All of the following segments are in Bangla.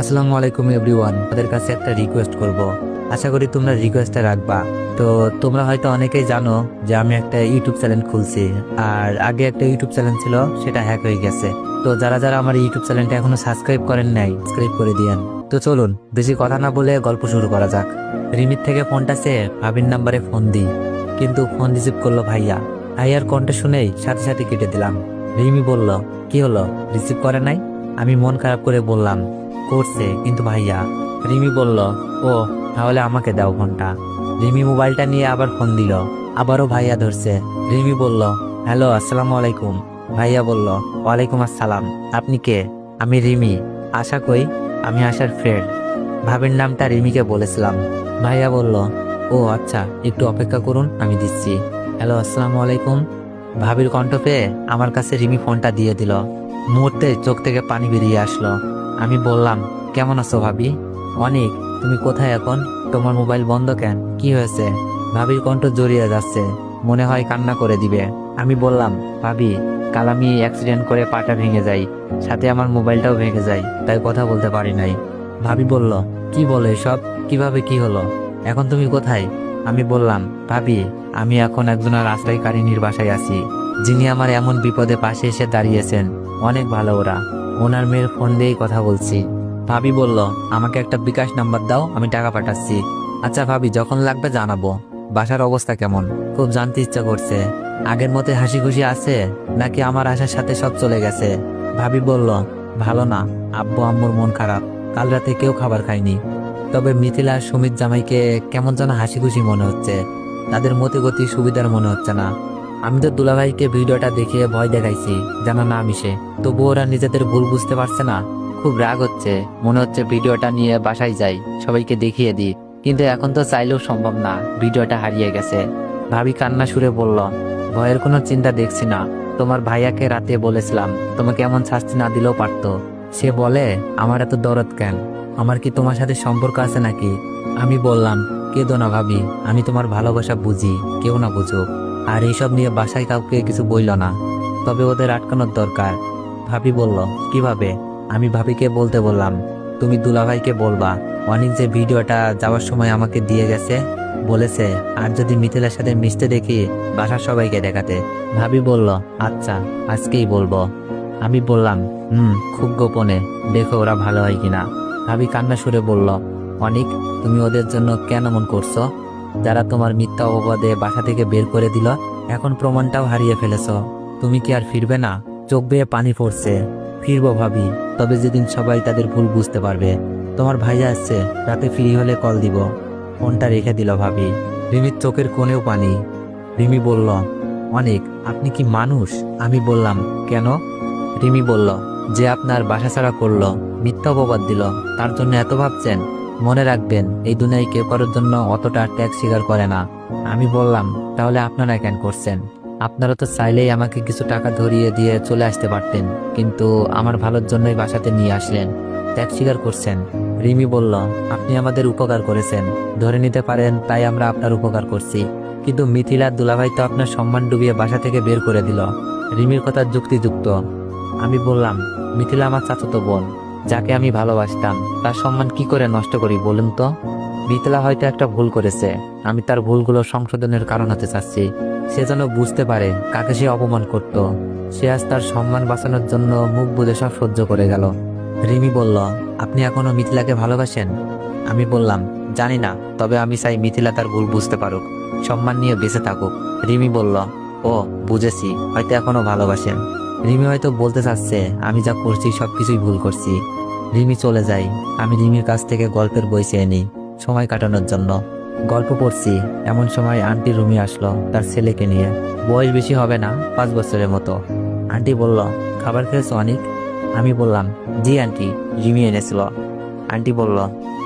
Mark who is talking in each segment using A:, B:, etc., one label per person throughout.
A: আসসালামু আলাইকুম এভরিওয়ান তোমাদের কাছে একটা রিকোয়েস্ট করব। আশা করি তোমরা রিকোয়েস্টটা রাখবা। তো তোমরা হয়তো অনেকেই জানো যে আমি একটা ইউটিউব চ্যানেল খুলছি, আর আগে একটা ইউটিউব চ্যানেল ছিল, সেটা হ্যাক হয়ে গেছে। তো যারা যারা আমার ইউটিউব চ্যানেলটা এখনও সাবস্ক্রাইব করেন নাই সাবস্ক্রাইব করে দিয়েন। তো চলুন, বেশি কথা না বলে গল্প শুরু করা যাক। রিমির থেকে ফোনটা সে ভাবির নাম্বারে ফোন দিই। কিন্তু ফোন রিসিভ করল ভাইয়া। ভাইয়ার কণ্ঠ শুনেই সাথে সাথে কেটে দিলাম। রিমি বলল, কি হলো? রিসিভ করে নাই? আমি মন খারাপ করে বললাম করছে। কিন্তু ভাইয়া, রিমি বলল, ও, তাহলে আমাকে দাও ফোনটা। রিমি মোবাইলটা নিয়ে আবার ফোন দিল। আবারও ভাইয়া ধরছে। রিমি বলল, হ্যালো, আসসালামু আলাইকুম। ভাইয়া বলল, ওয়ালাইকুম আসসালাম। আপনি কে? আমি রিমি। আশা কই আমি আশার ফ্রেন্ড ভাবির নামটা রিমিকে বলেছিলাম। ভাইয়া বলল, ও আচ্ছা একটু অপেক্ষা করুন, আমি দিচ্ছি। হ্যালো, আসসালামু আলাইকুম। ভাবির কণ্ঠ পেয়ে আমার কাছে রিমি ফোনটা দিয়ে দিল। মুহূর্তে চোখ থেকে পানি বেরিয়ে আসলো। আমি বললাম, কেমন আছো ভাবি? অনেক, তুমি কোথায় এখন? তোমার মোবাইল বন্ধ কেন? কি হয়েছে? ভাবির কণ্ঠ জড়িয়ে যাচ্ছে, মনে হয় কান্না করে দিবে। আমি বললাম, ভাবি, কাল আমি অ্যাক্সিডেন্ট করে পাটা ভেঙে যাই, সাথে আমার মোবাইলটাও ভেঙে যায়, তাই কথা বলতে পারি নাই। ভাবি বলল, কি বলো এসব? কীভাবে কি হলো? এখন তুমি কোথায়? আমি বললাম, ভাবি, আমি এখন একজনের রাস্তায় কারিনীর বাসায় আছি, যিনি আমার এমন বিপদে পাশে এসে দাঁড়িয়েছেন অনেক ভালো ওরা। ওনার মেয়ের ফোন দিয়েই কথা বলছি। ভাবি বলল, আমাকে একটা বিকাশ নাম্বার দাও, আমি টাকা পাঠাচ্ছি। আচ্ছা ভাবি, যখন লাগবে জানাব। বাসার অবস্থা কেমন? খুব জানতে ইচ্ছা করছে। আগের মতে হাসি খুশি আছে, নাকি আমার আশার সাথে সব চলে গেছে? ভাবি বলল, ভালো না, আব্বু আম্মুর মন খারাপ। কাল রাতে কেউ খাবার খায়নি। তবে মিথিলা আর সুমিত জামাইকে কেমন যেন হাসি খুশি মনে হচ্ছে। তাদের মতে গতি সুবিধার মনে হচ্ছে না। আমি তো দুলাভাইকে ভিডিওটা দেখিয়ে ভয় দেখাইছি যেন না মিশে। তবু ওরা নিজেদের ভুল বুঝতে পারছে না। খুব রাগ হচ্ছে, মনে হচ্ছে ভিডিওটা নিয়ে বাসায় যাই, সবাইকে দেখিয়ে দিই। কিন্তু এখন তো চাইলেও সম্ভব না, ভিডিওটা হারিয়ে গেছে। ভাবি কান্না সুরে বলল, ভয়ের কোনো চিন্তা দেখছি না। তোমার ভাইয়াকে রাতে বলেছিলাম, তোমাকে এমন শাস্তি না দিলেও পারতো। সে বলে, আমার এত দরদ কেন? আমার কি তোমার সাথে সম্পর্ক আছে নাকি? আমি বললাম, কেঁদো না ভাবি, আমি তোমার ভালোবাসা বুঝি, কেউ না বুঝুক। আর এইসব নিয়ে বাসায় কাউকে কিছু বইল না। তবে ওদের আটকানোর দরকার। ভাবি বলল, কীভাবে? আমি ভাবিকে বলতে বললাম, তুমি দুলাভাইকে বলবা, অনেক যে ভিডিওটা যাওয়ার সময় আমাকে দিয়ে গেছে, বলেছে, আর যদি মিথিলার সাথে মিশতে দেখি, বাসার সবাইকে দেখাতে। ভাবি বলল আচ্ছা আজকেই বলব। আমি বললাম, হুম, খুব গোপনে, দেখো ওরা ভালো হয় কিনা। ভাবি কান্না সুরে বলল, অনিক, তুমি ওদের জন্য কেন মন করছ? যারা তোমার মিথ্যা অপবাদে বাসা থেকে বের করে দিল, এখন প্রমাণটাও হারিয়ে ফেলেছো। তুমি কি আর ফিরবে না? চোখ বেয়ে পানি পড়ছে। ফিরবো ভাবি, তবে যেদিন সবাই তাদের ভুল বুঝতে পারবে। তোমার ভাইয়া আসছে, রাতে ফ্রি হলে কল দিব। ফোনটা রেখে দিল ভাবি। রিমির চোখের কোণেও পানি। রিমি বলল, অনেক, আপনি কি মানুষ? আমি বললাম, কেন? রিমি বলল, যে আপনার বাসা ছাড়া করল, মিথ্যা অপবাদ দিল। তার জন্য এত ভাবছেন? মনে রাখবেন, এই দুনিয়ায় কেউ কারোর জন্য অতটা ট্যাগ স্বীকার করে না। আমি বললাম, তাহলে আপনারা কেন করছেন? আপনারা তো চাইলেই আমাকে কিছু টাকা ধরিয়ে দিয়ে চলে আসতে পারতেন, কিন্তু আমার ভালোর জন্যই বাসাতে নিয়ে আসলেন। ত্যাগ স্বীকার করছেন। রিমি বলল, আপনি আমাদের উপকার করেছেন। ধরে নিতে পারেন, তাই আমরা আপনার উপকার করছি। কিন্তু মিথিলার দুলাভাই তো আপনার সম্মান ডুবিয়ে বাসা থেকে বের করে দিল। রিমির কথা যুক্তিযুক্ত। আমি বললাম, মিথিলা আমার চাচাতো বোন। যাকে আমি ভালোবাসতাম, তার সম্মান কি করে নষ্ট করি বলুন তো? মিথিলা হয়তো একটা ভুল করেছে। আমি তার ভুলগুলো সংশোধনের কারণ হতে চাচ্ছি। সে যেন বুঝতে পারে কাকে সে অপমান করত। সে আজ তার সম্মান বাঁচানোর জন্য মুখ বুঝে সব সহ্য করে গেল। রিমি বলল, আপনি এখনও মিথিলাকে ভালোবাসেন? আমি বললাম, জানি না, তবে আমি চাই মিথিলা তার ভুল বুঝতে পারুক। সম্মান নিয়ে বেঁচে থাকুক। রিমি বলল, ও, বুঝেছি, হয়তো এখনও ভালোবাসেন। রিমি হয়তো বলতে চাচ্ছে, আমি যা করছি সবকিছুই ভুল করছি। রিমি চলে যাই। আমি রিমির কাছ থেকে গল্পের বই চেয়ে নিই, সময় কাটানোর জন্য। গল্প পড়ছি, এমন সময় আন্টি রুমি আসলো, তার ছেলেকে নিয়ে। বয়স বেশি হবে না, পাঁচ বছরের মতো। আন্টি বলল, খাবার খেয়েছো অনেক? আমি বললাম, জি আন্টি, রিমি এনেছিল। আন্টি বলল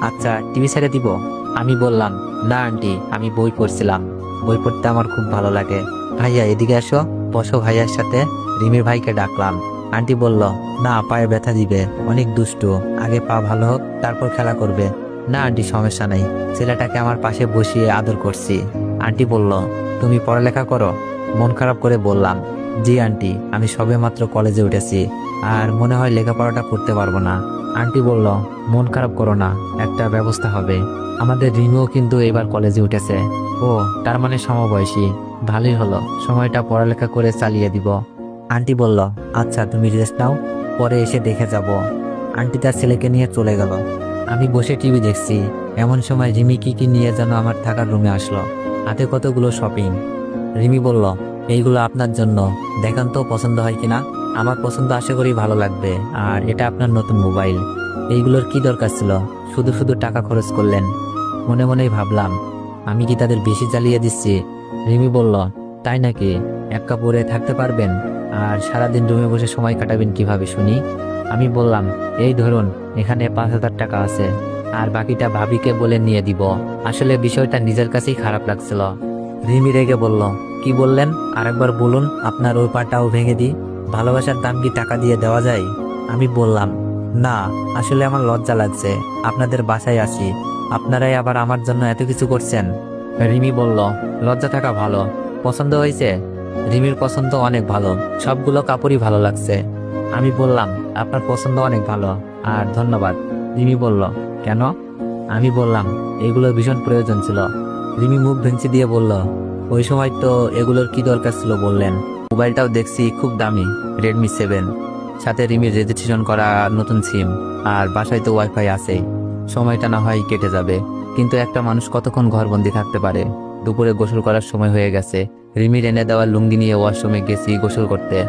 A: আচ্ছা টিভি ছেড়ে দিব? আমি বললাম, না আন্টি, আমি বই পড়ছিলাম। বই পড়তে আমার খুব ভালো লাগে। ভাইয়া, এদিকে আসো। বসো ভাইয়ার সাথে। রিমির ভাইকে ডাকলাম। আন্টি বলল, না, পায়ে ব্যথা দিবে, অনেক দুষ্টু। আগে পা ভালো হোক, তারপর খেলা করবে। না, আন্টি, সমস্যা নাই। ছেলেটাকে আমার পাশে বসিয়ে আদর করছি। আন্টি বলল, তুমি পড়ালেখা করো? মন খারাপ করে বললাম, জি, আন্টি, আমি সবে মাত্র কলেজে উঠেছি, আর মনে হয় লেখাপড়াটা করতে পারব না। আন্টি বলল, মন খারাপ করো না, একটা ব্যবস্থা হবে। আমাদের রিমিও কিন্তু এবার কলেজে উঠেছে। ও, তার মানে সমবয়সী। ভালোই হলো, সময়টা পড়ালেখা করে চালিয়ে দিব। আন্টি বলল আচ্ছা তুমি রেস্ট নাও, পরে এসে দেখে যাব। আন্টি তার ছেলেকে নিয়ে চলে গেল। আমি বসে টিভি দেখছি, এমন সময় রিমি কি কি নিয়ে যেন আমার থাকার রুমে আসলো। হাতে কতগুলো শপিং রিমি বলল, এইগুলো আপনার জন্য। দেখান তো পছন্দ হয় কিনা। আমার পছন্দ আশা করি ভালো লাগবে, আর এটা আপনার নতুন মোবাইল। এইগুলোর কি দরকার ছিল? শুধু শুধু টাকা খরচ করলেন। মনে মনেই ভাবলাম, আমি কি তাদের বেশি জ্বালিয়ে দিচ্ছি? রিমি বলল, তাই নাকি? এক কাপড়ে থাকতে পারবেন? আর সারাদিন রুমে বসে সময় কাটাবেন কীভাবে শুনি? আমি বললাম, এই ধরুন, এখানে পাঁচ হাজার টাকা আছে, আর বাকিটা ভাবিকে বলে নিয়ে দিব। আসলে বিষয়টা নিজের কাছেই খারাপ লাগছিল। রিমি রেগে বলল, কি বললেন? আরেকবার বলুন, আপনার ওই পাটাও ভেঙে দিই। ভালোবাসার দাম কি টাকা দিয়ে দেওয়া যায়? আমি বললাম, না, আসলে আমার লজ্জা লাগছে। আপনাদের বাসায় আসি। আপনারাই আবার আমার জন্য এত কিছু করছেন? রিমি বলল, লজ্জা থাকা ভালো। পছন্দ হয়েছে? রিমির পছন্দ অনেক ভালো, সবগুলো কাপড়ই ভালো লাগছে। আমি বললাম, আপনার পছন্দ অনেক ভালো। আর ধন্যবাদ। রিমি বলল, কেন? আমি বললাম, এগুলো ভীষণ প্রয়োজন ছিল। রিমি মুখ ভেঙচি দিয়ে বলল, ওই সময় তো এগুলোর কি দরকার ছিল বললেন? মোবাইলটাও দেখছি, খুব দামি রেডমি সেভেন সাথে রিমির রেজিস্ট্রেশন করা নতুন সিম আর বাসায় তো ওয়াইফাই আছেই। সময়টা না হয় কেটে যাবে, কিন্তু একটা মানুষ কতক্ষণ ঘরবন্দি থাকতে পারে? দুপুরে গোসল করার সময় হয়ে গেছে। রিমির এনে দেওয়া লুঙ্গি নিয়ে ওয়াশরুমে গেছি গোসল করতে।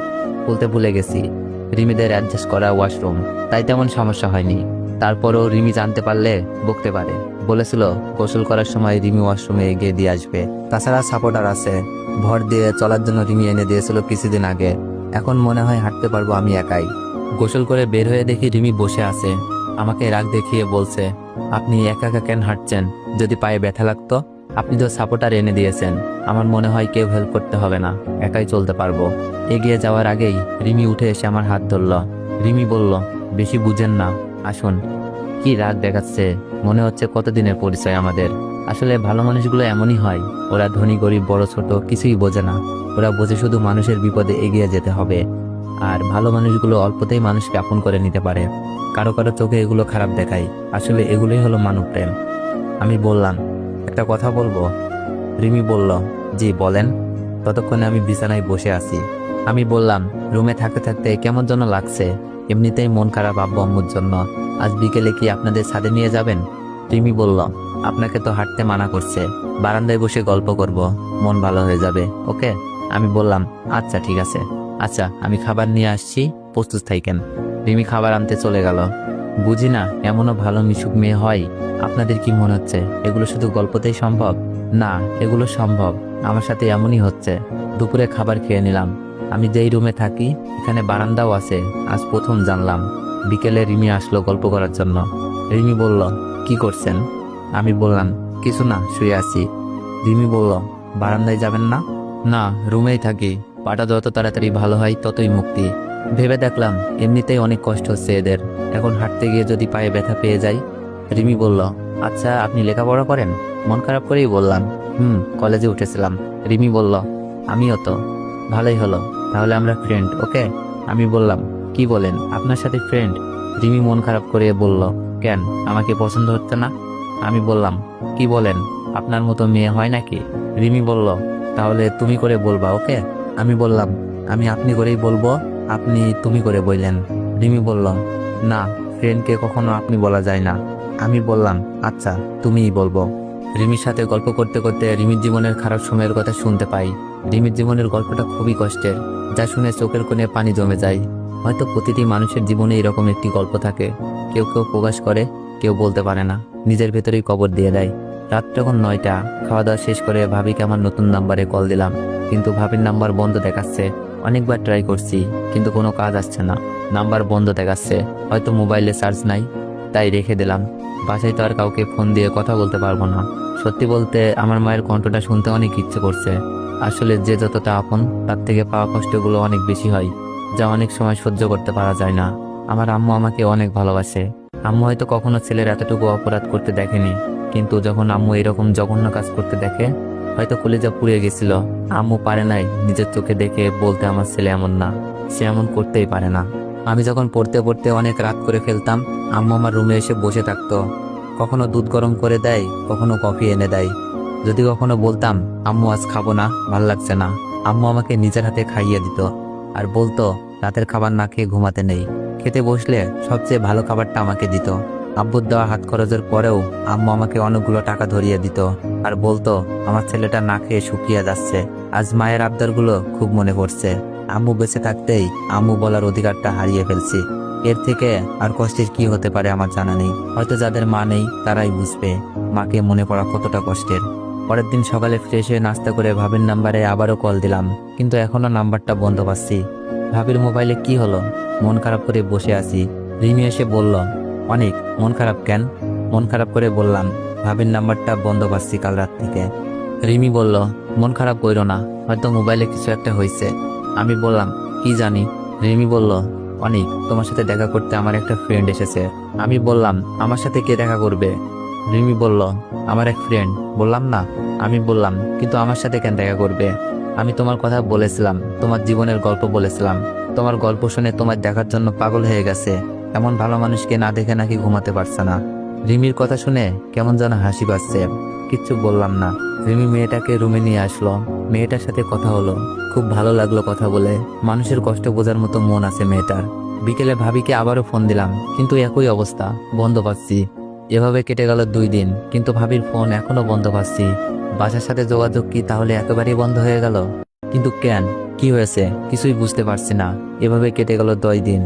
A: বলতে ভুলে গেছি, রিমিদের অ্যাডজাস্ট করা ওয়াশরুম। তাই তেমন সমস্যা হয়নি। তারপরও রিমি জানতে পারলে বকতে পারে। বলেছিল, গোসল করার সময় রিমি ওয়াশরুমে এগিয়ে দিয়ে আসবে। তাছাড়া সাপোর্টার আছে। ভর দিয়ে চলার জন্য রিমি এনে দিয়েছিল কিছুদিন আগে। এখন মনে হয় হাঁটতে পারব আমি একাই। গোসল করে বের হয়ে দেখি রিমি বসে আছে। আমাকে রাগ দেখিয়ে বলছে, আপনি একা একা কেন হাঁটছেন? যদি পায়ে ব্যথা লাগতো? আপনি তো সাপোর্টার এনে দিয়েছেন। আমার মনে হয় কেউ হেল্প করতে হবে না। একাই চলতে পারব। এগিয়ে যাওয়ার আগেই রিমি উঠে এসে আমার হাত ধরল। রিমি বলল, বেশি বুঝেন না। আসুন। কি রাগ দেখাচ্ছে? মনে হচ্ছে কতদিনের পরিচয় আমাদের। আসলে ভালো মানুষগুলো এমনই হয়। ওরা ধনী, গরিব, বড়, ছোট কিছুই বোঝে না। ওরা বোঝে শুধু মানুষের বিপদে এগিয়ে যেতে হবে। আর ভালো মানুষগুলো অল্পতেই মানুষকে আপন করে নিতে পারে। কারও কারও চোখে এগুলো খারাপ দেখায়। আসলে এগুলোই হলো মানব প্রেম আমি বললাম একটা কথা বলব? রিমি বলল, জি, বলেন। ততক্ষণে আমি বিছানায় বসে আছি। আমি বললাম, রুমে থাকতে থাকতে কেমন যেন লাগছে। এমনিতেই মন খারাপ আব্বু আম্মুর জন্য। আজ বিকেলে কি আপনাদের ছাদে নিয়ে যাবেন? রিমি বলল, আপনাকে তো হাঁটতে মানা করছে। বারান্দায় বসে গল্প করব, মন ভালো হয়ে যাবে, ওকে? আমি বললাম আচ্ছা ঠিক আছে। আচ্ছা আমি খাবার নিয়ে আসছি, প্রস্তুত থাকেন। রিমি খাবার আনতে চলে গেল। বুঝি না, এমনও ভালো মিশুক মেয়ে হয়। আপনাদের কি মনে হচ্ছে, এগুলো শুধু গল্পতেই সম্ভব? না, এগুলো সম্ভব। আমার সাথে এমনই হচ্ছে। দুপুরে খাবার খেয়ে নিলাম। আমি যেই রুমে থাকি, এখানে বারান্দাও আছে। আজ প্রথম জানলাম। বিকেলে রিমি আসলো গল্প করার জন্য। রিমি বলল, কি করছেন? আমি বললাম, কিছু না, শুয়ে আছি। রিমি বলল, বারান্দায় যাবেন না? না, রুমেই থাকি। পাটা যত তাড়াতাড়ি ভালো হয় ততই মুক্তি। ভেবে দেখলাম, এমনিতেই অনেক কষ্ট হচ্ছে এদের। এখন হাঁটতে গিয়ে যদি পায়ে ব্যথা পেয়ে যাই? রিমি বলল আচ্ছা আপনি লেখাপড়া করেন? মন খারাপ করেই বললাম, হুম, কলেজে উঠেছিলাম। রিমি বলল, আমিও তো। ভালোই হলো। তাহলে আমরা ফ্রেন্ড ওকে? আমি বললাম, কি বলেন? আপনার সাথে ফ্রেন্ড রিমি মন খারাপ করে বলল, কেন? আমাকে পছন্দ হচ্ছে না? আমি বললাম, কি বলেন? আপনার মতো মেয়ে হয় নাকি? রিমি বলল, তাহলে তুমি করে বলবা, ওকে? আমি বললাম, আমি আপনি করেই বলব, আপনি তুমি করে বললেন। রিমি বলল না, ফ্রেন্ডকে কখনো আপনি বলা যায় না। আমি বললাম আচ্ছা তুমিই বলব। রিমির সাথে গল্প করতে করতে রিমির জীবনের খারাপ সময়ের কথা শুনতে পাই। রিমির জীবনের গল্পটা খুবই কষ্টের, যা শুনে চোখের কোণে পানি জমে যায়। হয়তো প্রতিটি মানুষের জীবনে এরকম একটি গল্প থাকে। কেউ কেউ প্রকাশ করে, কেউ বলতে পারে না। নিজের ভেতরেই কবর দিয়ে দেয়। রাত যখন নয়টা খাওয়া দাওয়া শেষ করে ভাবিকে আমার নতুন নাম্বারে কল দিলাম। কিন্তু ভাবির নাম্বার বন্ধ দেখাচ্ছে। অনেকবার ট্রাই করছি, কিন্তু কোনো কাজ আসছে না। নাম্বার বন্ধ দেখাচ্ছে। হয়তো মোবাইলে চার্জ নাই, তাই রেখে দিলাম। বাসায় তো আর কাউকে ফোন দিয়ে কথা বলতে পারব না। সত্যি বলতে আমার মায়ের কণ্ঠটা শুনতে অনেক ইচ্ছে করছে। আসলে যে যতটা আপন, তার থেকে পাওয়া কষ্টগুলো অনেক বেশি হয়, যা অনেক সময় সহ্য করতে পারা যায় না। আমার আম্মু আমাকে অনেক ভালোবাসে। আম্মু হয়তো কখনো ছেলের এতটুকু অপরাধ করতে দেখেনি, কিন্তু যখন আম্মু এরকম জঘন্য কাজ করতে দেখে, হয়তো কলেজা পুড়ে গেছিল। আম্মু পারে নাই নিজের চোখে দেখে বলতে আমার ছেলে এমন না, সে এমন করতেই পারে না। আমি যখন পড়তে পড়তে অনেক রাত করে ফেলতাম আম্মু আমার রুমে এসে বসে থাকতো। কখনো দুধ গরম করে দেয়, কখনো কফি এনে দেয়। যদি কখনো বলতাম, আম্মু, আজ খাব না, ভালো লাগছে না। আম্মু আমাকে নিজের হাতে খাইয়ে দিত আর বলতো, রাতের খাবার না খেয়ে ঘুমাতে নেই। খেতে বসলে সবচেয়ে ভালো খাবারটা আমাকে দিত। আব্বুর দেওয়া হাত খরচের পরেও আম্মু আমাকে অনেকগুলো টাকা ধরিয়ে দিত আর বলতো, আমার ছেলেটা না খেয়ে শুকিয়ে যাচ্ছে। আজ মায়ের আবদারগুলো খুব মনে পড়ছে। আম্মু বেঁচে থাকতেই আম্মু বলার অধিকারটা হারিয়ে ফেলছি। এর থেকে আর কষ্টের কি হতে পারে আমার জানা নেই। হয়তো যাদের মা নেই, তারাই বুঝবে মাকে মনে পড়া কতটা কষ্টের। পরের দিন সকালে ফ্রেশ হয়ে নাস্তা করে ভাবির নাম্বারে আবারও কল দিলাম, কিন্তু এখনও নাম্বারটা বন্ধ পাচ্ছি। ভাবির মোবাইলে কি হলো? মন খারাপ করে বসে আছি। রিমি এসে বলল, অনেক, মন খারাপ কেন? মন খারাপ করে বললাম, ভাবির নাম্বারটা বন্ধ পাচ্ছি কাল রাত থেকে। রিমি বলল, মন খারাপ কইরো না, হয়তো মোবাইলে কিছু একটা হয়েছে আমি বললাম, কি জানি? রিমি বলল, অনেক, তোমার সাথে দেখা করতে আমার একটা ফ্রেন্ড এসেছে। আমি বললাম, আমার সাথে কে দেখা করবে? রিমি বলল, আমার এক ফ্রেন্ড বললাম, না। আমি বললাম, কিন্তু আমার সাথে কেন দেখা করবে? আমি তোমার কথা বলেছিলাম, তোমার জীবনের গল্প বলেছিলাম। তোমার গল্প শুনে তোমার দেখার জন্য পাগল হয়ে গেছে। এমন ভালো মানুষকে না দেখে নাকি ঘুমাতে পারছে না। রিমির কথা শুনে কেমন যেন হাসি পাচ্ছে। কিচ্ছু বললাম না। রিমি মেয়েটাকে রুমে নিয়ে আসলো। মেয়েটার সাথে কথা হলো। খুব ভালো লাগল কথা বলে। মানুষের কষ্ট বোঝার মতো মন আছে মেয়েটার। বিকেলে ভাবিকে আবারও ফোন দিলাম, কিন্তু একই অবস্থা, বন্ধ পাচ্ছি। এভাবে কেটে গেল দুই দিন, কিন্তু ভাবির ফোন এখনও বন্ধ পাচ্ছি। বাসার সাথে যোগাযোগ কি তাহলে একেবারেই বন্ধ হয়ে গেল? কিন্তু কেন? কি হয়েছে? কিছুই বুঝতে পারছি না। এভাবে কেটে গেল দশ দিন।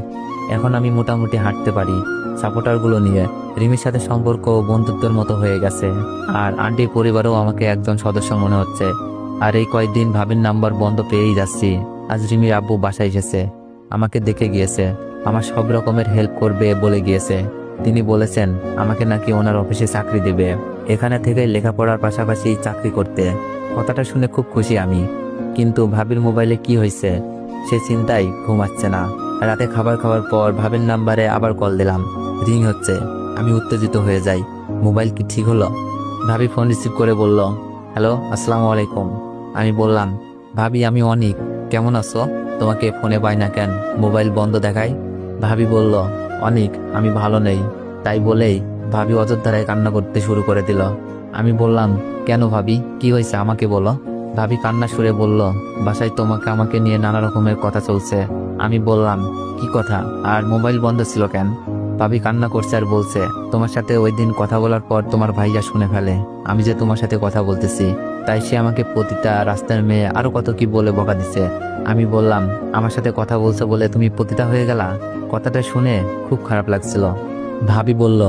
A: এখন আমি মোটামুটি হাঁটতে পারি। সাপোর্টারগুলো নিয়ে রিমির সাথে সম্পর্ক বন্ধুত্বের মতো হয়ে গেছে। আর আন্টির পরিবারও আমাকে একজন সদস্য মনে হচ্ছে। আর এই কয়েকদিন ভাবির নাম্বার বন্ধ পেয়েই যাচ্ছি। আজ রিমির আব্বু বাসায় এসেছে। আমাকে দেখে গিয়েছে। আমার সব রকমের হেল্প করবে বলে গিয়েছে। তিনি বলেছেন, আমাকে নাকি ওনার অফিসে চাকরি দেবে। এখানে থেকে লেখাপড়ার পাশাপাশি চাকরি করতে। কথাটা শুনে খুব খুশি আমি। কিন্তু ভাবির মোবাইলে কি হয়েছে, সে চিন্তায় ঘুমাচ্ছে না। রাতে খাবার খাওয়ার পর ভাবির নাম্বারে আবার কল দিলাম। রিং হচ্ছে। আমি উত্তেজিত হয়ে যাই। মোবাইল কি ঠিক হলো? ভাবি ফোন রিসিভ করে বলল, হ্যালো, আসসালামু আলাইকুম। আমি বললাম, ভাবি, আমি অনিক। কেমন আছো? তোমাকে ফোনে পাই না কেন? মোবাইল বন্ধ দেখাই? ভাবি বলল, অনিক, আমি ভালো নেই। তাই বলেই ভাবি অযোধ্যারায় কান্না করতে শুরু করে দিল। আমি বললাম, কেন ভাবি? কি হয়েছে? আমাকে বলো। ভাবি কান্না সুরে বলল, বাসায় তোমাকে আমাকে নিয়ে নানা রকমের কথা চলছে। আমি বললাম, কি কথা? আর মোবাইল বন্ধ ছিল কেন? ভাবি কান্না করছে আর বলছে, তোমার সাথে ওই দিন কথা বলার পর তোমার ভাইয়া শুনে ফেলে। আমি যে তোমার সাথে কথা বলতেছি, তাই সে আমাকে পতিতা রাস্তার মেয়ে আরও কত কি বলে বকা দিছে আমি বললাম, আমার সাথে কথা বলছে বলে তুমি পতিতা হয়ে গেলা? কথাটা শুনে খুব খারাপ লাগছিল। ভাবি বলল,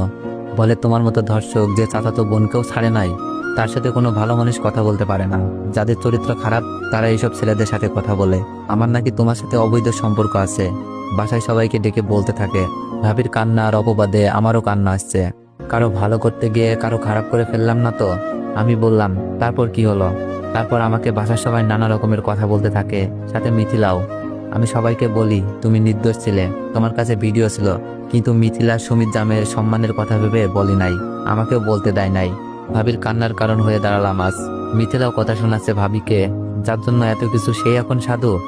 A: বলে তোমার মতো ধর্ষক যে চাচাতো বোনকেও ছাড়ে নাই তার সাথে কোনো ভালো মানুষ কথা বলতে পারে না। যাদের চরিত্র খারাপ, তারা এইসব ছেলেদের সাথে কথা বলে। আমার নাকি তোমার সাথে অবৈধ সম্পর্ক আছে। বাসায় সবাইকে ডেকে বলতে থাকে, ভাবির কান্না আর অপবাদে আমারও কান্না আসছে। কারও ভালো করতে গিয়ে কারও খারাপ করে ফেললাম না তো? আমি বললাম, তারপর কি হলো? তারপর আমাকে বাসার সবাই নানা রকমের কথা বলতে থাকে, সাথে মিথিলাও। আমি সবাইকে বলি, তুমি নির্দোষ ছিলে, তোমার কাছে ভিডিও ছিল, কিন্তু মিথিলা সুমিত জামের সম্মানের কথা ভেবে বলি নাই, আমাকেও বলতে দেয় নাই। ভাবির কান্নার কারণ হয়ে দাঁড়ালাম আজ। মিথিলাও কথা শোনাচ্ছে ভাবিকে, যার জন্য এত কিছু সেই এখন সাধু?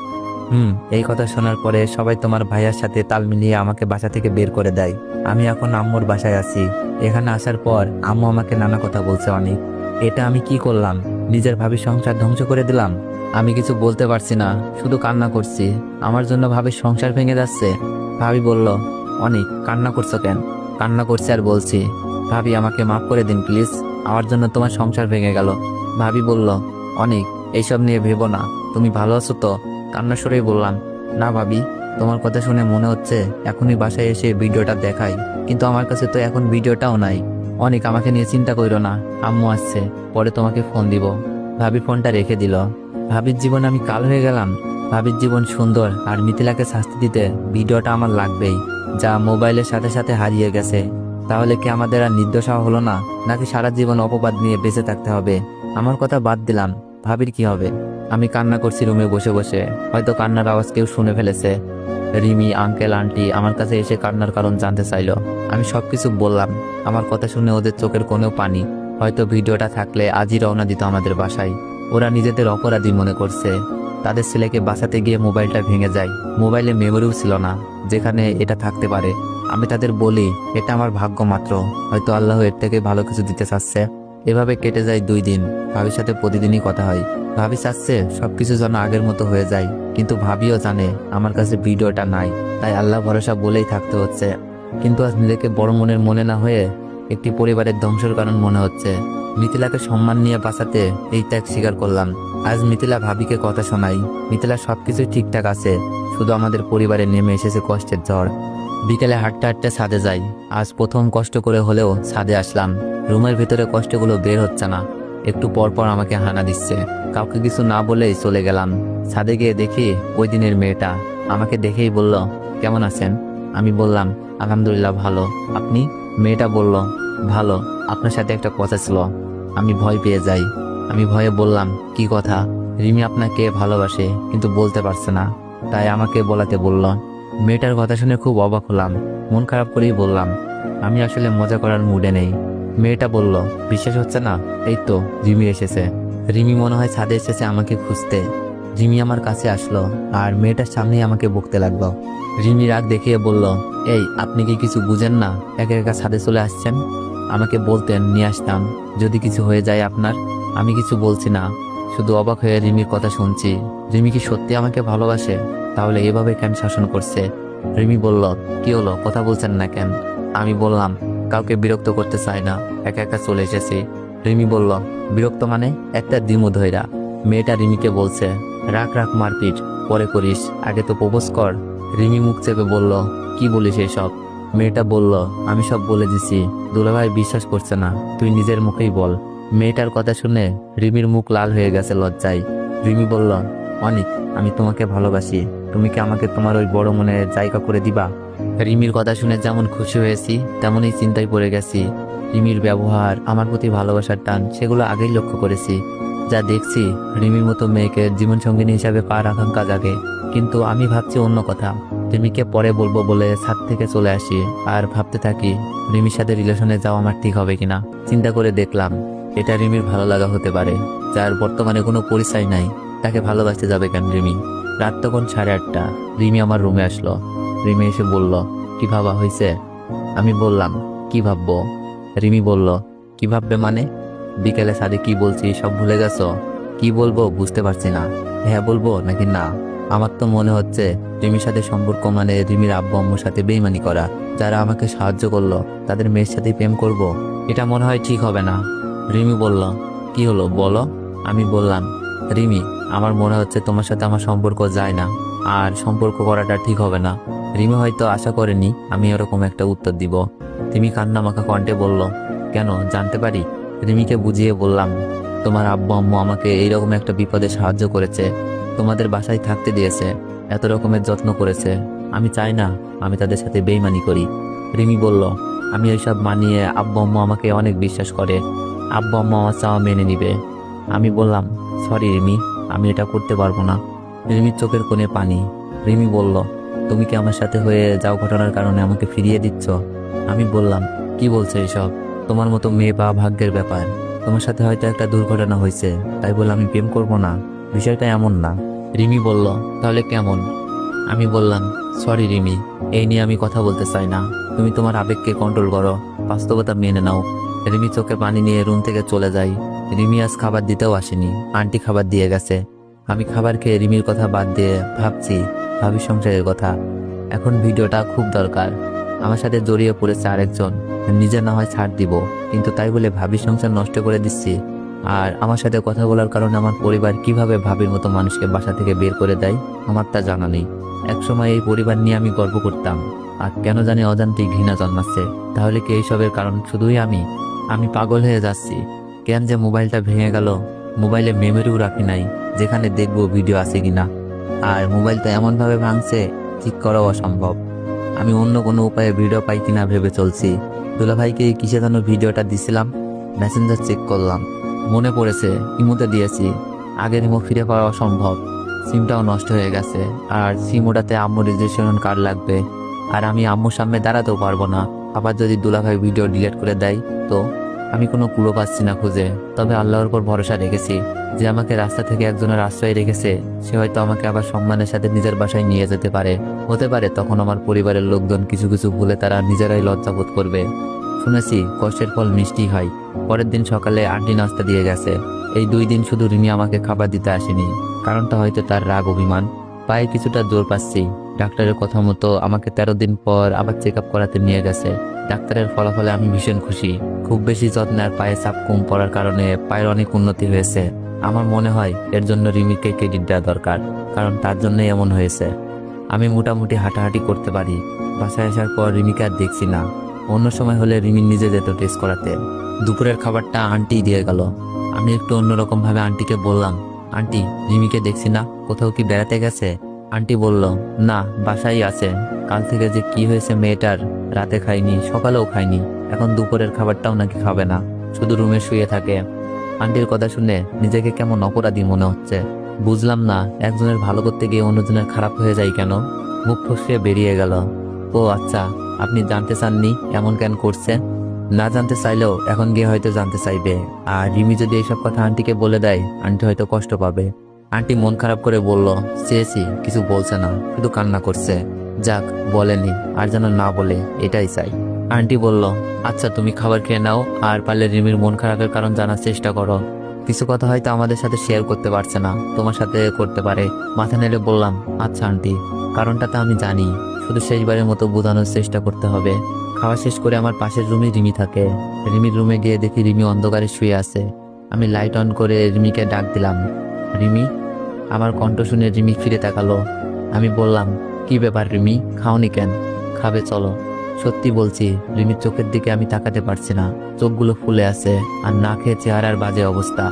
A: হুম, এই কথা শোনার পরে সবাই তোমার ভাইয়ার সাথে তাল মিলিয়ে আমাকে বাসা থেকে বের করে দেয়। আমি এখন আম্মুর বাসায় আছি। এখানে আসার পর আম্মু আমাকে নানা কথা বলছে অনেক। এটা আমি কি করলাম? নিজের ভাবির সংসার ধ্বংস করে দিলাম? আমি কিছু বলতে পারছি না, শুধু কান্না করছি। আমার জন্য ভাবির সংসার ভেঙে যাচ্ছে। ভাবি বলল, অনেক, কান্না করছ কেন? কান্না করছি আর বলছি। ভাবি আমাকে মাফ করে দিন, প্লিজ। আমার জন্য তোমার সংসার ভেঙে গেল। ভাবি বলল, অনেক, এইসব নিয়ে ভেবো না, তুমি ভালো আছো তো? কান্না সরেই বললাম, না ভাবি, তোমার কথা শুনে মনে হচ্ছে এখনই বাসায় এসে ভিডিওটা দেখাই। কিন্তু আমার কাছে তো এখন ভিডিওটাও নাই। অনেক আমাকে নিয়ে চিন্তা কইরো না, আম্মু আসছে, পরে তোমাকে ফোন দিব। ভাবি ফোনটা রেখে দিল। ভাবির জীবন আমি কাল হয়ে গেলাম। ভাবির জীবন সুন্দর আর মিথিলাকে শাস্তি দিতে ভিডিওটা আমার লাগবেই, যা মোবাইলের সাথে সাথে হারিয়ে গেছে। তাহলে কি আমাদের আর হওয়া হলো না? নাকি সারা জীবন অপবাদ নিয়ে বেঁচে থাকতে হবে? আমার কথা বাদ দিলাম। ভাবির কি হবে? আমি কান্না করছি রুমে বসে বসে। হয়তো কান্নার আওয়াজ কেউ শুনে ফেলেছে। রিমি, আঙ্কেল, আন্টি আমার কাছে এসে কান্নার কারণ জানতে চাইলো। আমি সবকিছু বললাম। আমার কথা শুনে ওদের চোখের কোনেও পানি। হয়তো ভিডিওটা থাকলে আজই রওনা দিত আমাদের বাসায়। ওরা নিজেদের অপরাধী মনে করছে। তাদের ছেলেকে বাঁচাতে গিয়ে মোবাইলটা ভেঙে যায়। মোবাইলে মেমোরিও ছিল না, যেখানে এটা থাকতে পারে। আমি তাদের বলি, এটা আমার ভাগ্য মাত্র। হয়তো আল্লাহ এর থেকে ভালো কিছু দিতে চাচ্ছে। এভাবে কেটে যায় দুই দিন। ভাবির সাথে প্রতিদিনই কথা হয়। ভাবি চাচ্ছে, সবকিছু যেন আগের মতো হয়ে যায়, কিন্তু ভাবিও জানে, আমার কাছে ভিডিওটা নাই। তাই আল্লাহ ভরসা বলেই থাকতে হচ্ছে। কিন্তু আজ নিজেকে বড় মনের মনে না হয়ে একটি পরিবারের ধ্বংসের কারণ মনে হচ্ছে। মিথিলাকে সম্মান নিয়ে বাঁচাতে এই ত্যাগ স্বীকার করলাম। আজ মিথিলা ভাবিকে কথা শোনাই। মিথিলা সবকিছু ঠিকঠাক আছে। শুধু আমাদের পরিবারে নেমে এসেছে কষ্টের ঝড়। বিকেলে হাঁটতে হাঁটতে ছাদে যাই। আজ প্রথম কষ্ট করে হলেও ছাদে আসলাম। রুমের ভিতরে কষ্টগুলো বের হচ্ছে না। একটু পর পর আমাকে হানা দিচ্ছে। কাউকে কিছু না বলেই চলে গেলাম। ছাদে গিয়ে দেখি ওই দিনের মেয়েটা। আমাকে দেখেই বলল, কেমন আছেন? আমি বললাম, আলহামদুলিল্লাহ ভালো। আপনি? মেয়েটা বলল, ভালো। আপনার সাথে একটা কথা ছিল। আমি ভয় পেয়ে যাই। আমি ভয়ে বললাম, কি কথা? রিমি আপনাকে ভালোবাসে, কিন্তু বলতে পারছে না। তাই আমাকে বলাতে বলল। মেয়েটার কথা শুনে খুব অবাক হলাম। মন খারাপ করেই বললাম, আমি আসলে মজা করার মুডে নেই। মেয়েটা বলল, বিশ্বাস হচ্ছে না? এই তো, রিমি এসেছে। রিমি মনে হয় ছাদে এসেছে আমাকে খুঁজতে। রিমি আমার কাছে আসলো, আর মেয়েটার সামনেই আমাকে বকতে লাগল। রিমি রাগ দেখিয়ে বলল, এই, আপনি কি কিছু বুঝেন না? একা একা ছাদে চলে আসছেন? আমাকে বলতেন, নিয়ে আসতাম। যদি কিছু হয়ে যায় আপনার? আমি কিছু বলছি না। শুধু অবাক হয়ে রিমির কথা শুনছি। রিমি কি সত্যি আমাকে ভালোবাসে? তাহলে এভাবে কেন শাসন করছে? রিমি বলল, কি হলো? কথা বলছেন না কেন? আমি বললাম, কাউকে বিরক্ত করতে চাই না। একা একা চলে এসেছি। রিমি বলল, বিরক্ত মানে? একটা দিমু ধৈরা মেয়েটা রিমিকে বলছে, রাখ রাখ মারপিট, পরে করিস। আগে তো প্রপোজ কর। রিমি মুখ চেপে বলল, কি বলিস এসব মেয়েটা বলল, আমি সব বলে দিছি। দুলাভাই বিশ্বাস করছে না। তুই নিজের মুখেই বল। মেয়েটার কথা শুনে রিমির মুখ লাল হয়ে গেছে লজ্জায়। রিমি বলল, অনিক, আমি তোমাকে ভালোবাসি। তুমি কি আমাকে তোমার ওই বড় মনে জায়গা করে দিবা? রিমির কথা শুনে যেমন খুশি হয়েছি, তেমনই চিন্তায় পড়ে গেছি। রিমির ব্যবহার, আমার প্রতি ভালোবাসার টান, সেগুলো আগেই লক্ষ্য করেছি। যা দেখছি, রিমির মতো মেয়েকে জীবনসঙ্গিনী হিসাবে পাওয়ার আকাঙ্ক্ষা জাগে। কিন্তু আমি ভাবছি অন্য কথা। রিমিকে পরে বলব বলে ছাদ থেকে চলে আসি আর ভাবতে থাকি, রিমির সাথে রিলেশনে যাওয়া আমার ঠিক হবে কিনা। চিন্তা করে দেখলাম, এটা রিমির ভালো লাগা হতে পারে, যার বর্তমানে কোনো পরিচয় নাই, তাকে ভালোবাসতে যাবে কেন রিমি? রাত তখন সাড়ে আটটা, রিমি আমার রুমে আসলো। রিমি এসে বলল, কি ভাবা হয়েছে আমি বললাম, কি ভাববো? রিমি বলল, কি ভাববে মানে? বিকেলে সাদে কি বলছি সব ভুলে গেছো? কি বলব বুঝতে পারছি না। হ্যাঁ বলব নাকি না? আমার তো মনে হচ্ছে রিমির সাথে সম্পর্ক মানে রিমির আব্বু আম্মুর সাথে বেইমানি করা। যারা আমাকে সাহায্য করল, তাদের মেয়ের সাথে প্রেম করব। এটা মনে হয় ঠিক হবে না। রিমি বলল, কি হলো? বলো। আমি বললাম, রিমি, আমার মনে হচ্ছে তোমার সাথে আমার সম্পর্ক যায় না। আর সম্পর্ক করাটা ঠিক হবে না। রিমি হয়তো আশা করেনি আমি এরকম একটা উত্তর দিব। রিমি কান্না মাখা কণ্ঠে বলল, কেন? জানতে পারি? রিমিকে বুঝিয়ে বললাম, তোমার আব্বু আম্মু আমাকে এইরকম একটা বিপদে সাহায্য করেছে। তোমাদের বাসায় থাকতে দিয়েছে, এত রকমের যত্ন করেছে। আমি চাই না আমি তাদের সাথে বেইমানি করি। রিমি বলল, আমি ওইসব মানিয়ে আব্বু আম্মু আমাকে অনেক বিশ্বাস করে। আব্বু আম্মু আমার চাওয়া মেনে নিবে। আমি বললাম সরি রিমি, আমি এটা করতে পারব না। রিমির চোখের কোণে পানি। রিমি বলল, তুমি কি আমার সাথে হয়ে যাও ঘটনার কারণে আমাকে ফিরিয়ে দিচ্ছ? আমি বললাম, কি বলছো এসব? তোমার মতো মেয়ে বা ভাগ্যের ব্যাপার। তোমার সাথে হয়তো একটা দুর্ঘটনা হয়েছে, তাই বলে আমি প্রেম করব না। বিষয়টা এমন না। রিমি বলল, তাহলে কেমন? আমি বললাম সরি রিমি, এই নিয়ে আমি কথা বলতে চাই না। তুমি তোমার আবেগকে কন্ট্রোল করো। বাস্তবতা মেনে নাও রিমি চোখে পানি নিয়ে রুম থেকে চলে যাই রিমি আজ খাবার দিতেও আসেনি। আন্টি খাবার দিয়ে গেছে। আমি খাবার খেয়ে রিমির কথা বাদ দিয়ে ভাবছি, ভাবি সংসারের কথা। এখন ভিডিওটা খুব দরকার। আমার সাথে জড়িয়ে পড়েছে আরেকজন। নিজে না হয় ছাড় দিব, কিন্তু তাই বলে ভাবি সংসার নষ্ট করে দিচ্ছি। আর আমার সাথে কথা বলার কারণে আমার পরিবার কীভাবে ভাবির মতো মানুষকে বাসা থেকে বের করে দেয়, আমার তা জানা নেই। একসময় এই পরিবার নিয়ে আমি গর্ব করতাম। আর কেন জানি অজান্তেই ঘৃণা জন্মাচ্ছে। তাহলে কি এইসবের কারণ শুধুই আমি? আমি পাগল হয়ে যাচ্ছি। কেন যে মোবাইলটা ভেঙে গেল? মোবাইলে মেমোরিও রাখি নাই। যেখানে দেখব ভিডিও আছে কিনা? আর মোবাইলটা এমনভাবে ভাঙছে, ঠিক করাও অসম্ভব। আমি অন্য কোনো উপায়ে ভিডিও পাই কিনা ভেবে চলছি। দুলাভাইকে কিসে যেন ভিডিওটা দিছিলাম? মেসেঞ্জার চেক করলাম। মনে পড়েছে, ইমোতে দিয়েছি। আগের ইমো ফিরে পাওয়া অসম্ভব। সিমটাও নষ্ট হয়ে গেছে, আর সিম ওটাতে আম্মু রেজিস্ট্রেশন কার্ড লাগবে। আর আমি আম্মুর সামনে দাঁড়াতেও পারব না। আবার যদি দুলাভাই ভিডিও ডিলিট করে দেয়, তো? আমি কোনো কুলো পাচ্ছি না খুঁজে। তবে আল্লাহর উপর ভরসা রেখেছি যে আমাকে রাস্তা থেকে একজনের আশ্রয় রেখেছে, সে হয়তো আমাকে আবার সম্মানের সাথে নিজের বাসায় নিয়ে যেতে পারে। হতে পারে তখন আমার পরিবারের লোকজন কিছু কিছু ভুলে তারা নিজেরাই লজ্জাবোধ করবে। শুনেছি কষ্টের ফল মিষ্টি হয়। পরের দিন সকালে আন্টি নাস্তা দিয়ে গেছে। এই দুই দিন শুধু রিমি আমাকে খাবার দিতে আসেনি। কারণটা হয়তো তার রাগ অভিমান। পায়ে কিছুটা জোর পাচ্ছি। ডাক্তারের কথা মতো আমাকে তেরো দিন পর আবার চেক আপ করাতে নিয়ে গেছে। ডাক্তারের ফলাফলে আমি ভীষণ খুশি। খুব বেশি যত্নে আর পায়ে চাপ কম পড়ার কারণে পায়ের অনেক উন্নতি হয়েছে। আমার মনে হয় এর জন্য রিমিকে ক্রেডিট দেওয়া দরকার, কারণ তার জন্যই এমন হয়েছে। আমি মোটামুটি হাঁটাহাঁটি করতে পারি। বাসায় আসার পর রিমিকে আর দেখছি না। অন্য সময় হলে রিমি নিজে যেত টেস্ট করাতে। দুপুরের খাবারটা আন্টি দিয়ে গেল। আমি একটু অন্যরকম ভাবে আন্টিকে বললাম আন্টি রিমিকে দেখছি না, কোথাও কি বেড়াতে গেছে? আন্টি বলল, না, বাসায় আছে। কাল থেকে যে কি হয়েছে মেয়েটার, রাতে খাইনি, সকালেও খাইনি। এখন দুপুরের খাবারটাও নাকি খাবে না, শুধু রুমে শুয়ে থাকে। আন্টির কথা শুনে নিজেকে কেমন অপরাধী মনে হচ্ছে। বুঝলাম না, একজনের ভালো করতে গিয়ে অন্যজনের খারাপ হয়ে যায় কেন? মুখ ফসকে বেরিয়ে গেল। ও আচ্ছা আপনি জানতে চাননি এমন কেন করছে না জানতে চাইলেও এখন গিয়ে হয়তো জানতে চাইবে। আর রিমি যদি এইসব কথা আন্টিকে বলে দেয়, আন্টি হয়তো কষ্ট পাবে। আন্টি মন খারাপ করে বলল, চেয়েছি, কিছু বলছে না, শুধু কান্না করছে। যাক, বলেনি, আর যেন না বলে, এটাই চাই। আন্টি বলল আচ্ছা তুমি খাবার খেয়ে নাও, আর পারলে রিমির মন খারাপের কারণ জানার চেষ্টা করো। কিছু কথা হয়তো আমাদের সাথে শেয়ার করতে পারছে না, তোমার সাথে করতে পারে। মাথা নেড়ে বললাম আচ্ছা আন্টি, কারণটা তো আমি জানি। শুধু শেষবারের মতো বোঝানোর চেষ্টা করতে হবে। খাওয়া শেষ করে আমার পাশের রুমে রিমি থাকে। রিমির রুমে গিয়ে দেখি রিমি অন্ধকারে শুয়ে আছে। আমি লাইট অন করে রিমিকে ডাক দিলাম। রিমি? আমার কণ্ঠ শুনে রিমি ফিরে তাকালো। আমি বললাম, কি ব্যাপার রিমি? খাওনি কেন? খাবে, চলো। সত্যি বলছি, রিমির চোখের দিকে আমি তাকাতে পারছি না। চোখগুলো ফুলে আছে আর না খেয়ে চেহারার বাজে অবস্থা।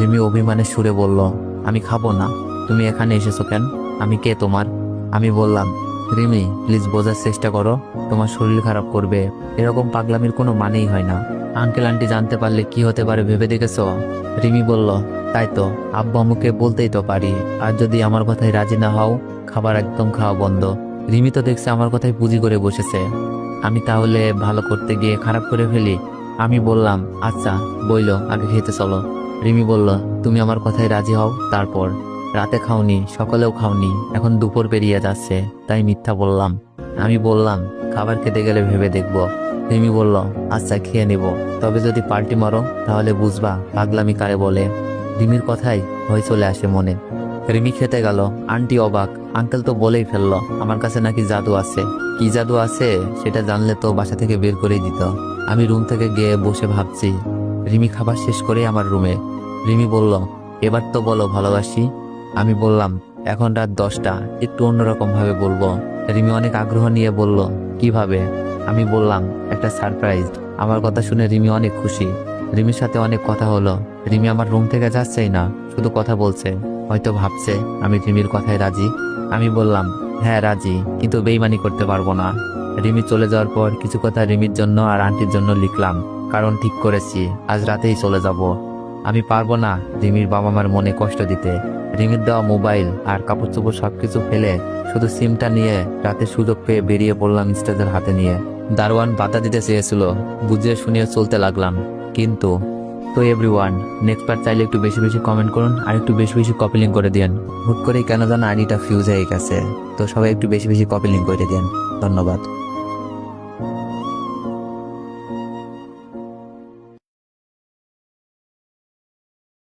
A: রিমি অভিমানে সুরে বলল, আমি খাব না। তুমি এখানে এসেছ কেন? আমি কে তোমার? আমি বললাম রিমি, প্লিজ বোঝার চেষ্টা করো। তোমার শরীর খারাপ করবে। এরকম পাগলামির কোনো মানেই হয় না। আঙ্কেল আন্টি জানতে পারলে কি হতে পারে ভেবে দেখেছ? রিমি বলল, তাই তো, আব্বু আম্মুকে বলতেই তো পারি। আর যদি আমার কথায় রাজি না হও, খাবার একদম খাওয়া বন্ধ। রিমি তো দেখছে আমার কথায় পুঁজি করে বসেছে। আমি তাহলে ভালো করতে গিয়ে খারাপ করে ফেলি? আমি বললাম আচ্ছা বইলো, আগে খেতে চলো। রিমি বলল, তুমি আমার কথায় রাজি হও, তারপর। রাতে খাওনি, সকালেও খাওনি, এখন দুপুর পেরিয়ে যাচ্ছে, তাই মিথ্যা বললাম। আমি বললাম, খাবার খেতে গেলে ভেবে দেখব। রিমি বলল আচ্ছা খেয়ে নিব। তবে যদি পাল্টি মারো, তাহলে বুঝবা, পাগলামি কারে বলে। রিমির কথাই ভয় চলে আসে মনে। রিমি খেতে গেল, আন্টি অবাক, আঙ্কেল তো বলেই ফেলল, আমার কাছে নাকি জাদু আছে। কি জাদু আছে, সেটা জানলে তো বাসা থেকে বের করেই দিত। আমি রুম থেকে গিয়ে বসে ভাবছি। রিমি খাবার শেষ করে আমার রুমে। রিমি বলল, এবার তো বলো ভালোবাসি। আমি বললাম, এখন রাত দশটা, একটু অন্যরকম ভাবে বলব। রিমি অনেক আগ্রহ নিয়ে বলল, কীভাবে? আমি বললাম, একটা সারপ্রাইজ। আমার কথা শুনে রিমি অনেক খুশি। রিমির সাথে অনেক কথা হলো। রিমি আমার রুম থেকে যাচ্ছেই না, শুধু কথা বলছে। হয়তো ভাবছে, আমি রিমির কথায় রাজি? আমি বললাম হ্যাঁ রাজি, কিন্তু বেইমানি করতে পারব না। রিমি চলে যাওয়ার পর কিছু কথা রিমির জন্য আর আন্টির জন্য লিখলাম, কারণ ঠিক করেছি, আজ রাতেই চলে যাব। আমি পারব না রিমির বাবা মার মনে কষ্ট দিতে। রিমির দেওয়া মোবাইল আর কাপড় চোপড় সবকিছু ফেলে শুধু সিমটা নিয়ে রাতে সুযোগ পেয়ে বেরিয়ে পড়লাম স্টেজের হাতে নিয়ে। দারোয়ান বাধা দিতে চেয়েছিল, বুঝিয়ে শুনিয়ে চলতে লাগলাম। কিন্তু, তো এভরিওয়ান নেক্সট পার্ট চাইলে একটু বেশি বেশি কমেন্ট করুন আর একটু বেশি বেশি কপি লিঙ্ক করে দিন হুট করেই কেন যেন আইডিটা ফিউজ হয়ে গেছে। তো সবাই একটু বেশি বেশি কপি লিঙ্ক করে দিন ধন্যবাদ।